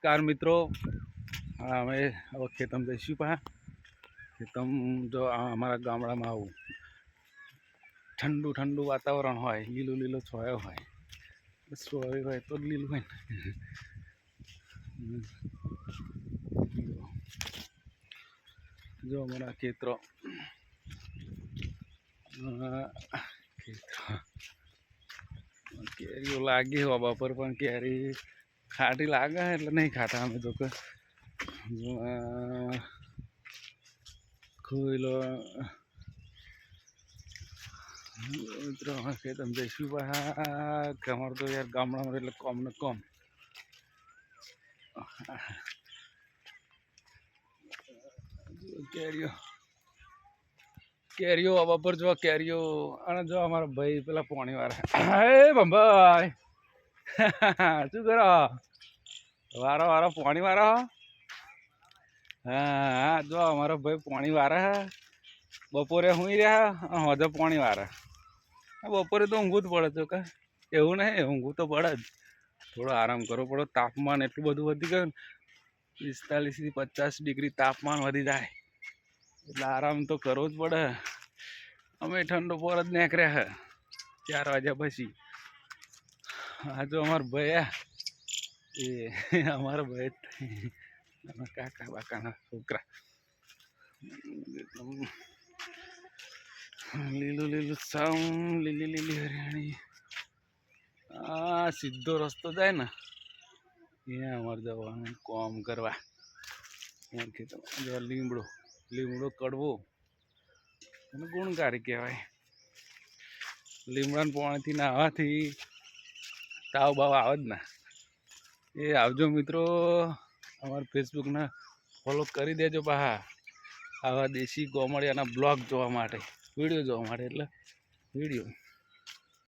નમસ્કાર મિત્રો. અમે હવે ખેતમ જઈશું પા ખેતમ જો અમારા ગામડામાં આવું ઠંડુ ઠંડુ વાતાવરણ હોય, લીલું લીલો છોયો હોય. સોય હોય તો લીલું હોય ને. જો અમારા ખેતરો. ખેતરો. કેરીઓ લાગી હોવા પર પણ કેરી ખાટી લાગે એટલે નહીં ખાતા અમે તો કે ખોઈલો મિત્રો ખેતમ જઈશું અમારે તો યાર ગામડામાં એટલે કોમ ને કમ. કેરીઓ. કેરીઓ આવા પર જો, કેરીઓ. અને જો અમારા ભાઈ પેલા પોણી વાળા હે બંભાઈ શું કરો? વારો વારો, પોણી વારો? હા હા, જો, અમારો ભાઈ પોણી વારે બપોરે હું રહ્યા હોજે પોણી વાળા બપોરે તો ઊંઘું જ પડે તો કે. એવું નહીં ઊંઘું તો પડે જ. થોડો આરામ કરવો પડે. તાપમાન એટલું બધું વધી ગયું પિસ્તાલીસથી પચાસ ડિગ્રી તાપમાન વધી જાય. એટલે આરામ તો કરવો જ પડે. અમે ઠંડો પર જ નીકળ્યા ચાર વાગ્યા પછી. આ જો અમારા ભાઈ એ અમારા ભાઈ અમારા કાકા બાકાના છોકરા. લીલું લીલું સામ લીલી લીલી હરિયાણી આ સીધો રસ્તો જાય ને, ત્યાં અમારે જવાનું કોમ કરવા. ત્યાંથી તમારે જો લીમડો લીમડો કડવો. અને ગુણકારી કહેવાય. લીમડાના પાણીથી નાહવાથી તાવ બાવ આવે જ ના. એ આવજો મિત્રો. અમારા ફેસબુકને ફોલો કરી દેજો પાહા. આવા દેશી ગોમળિયાના બ્લોગ જોવા માટે, વીડિયો જોવા માટે એટલે વીડિયો.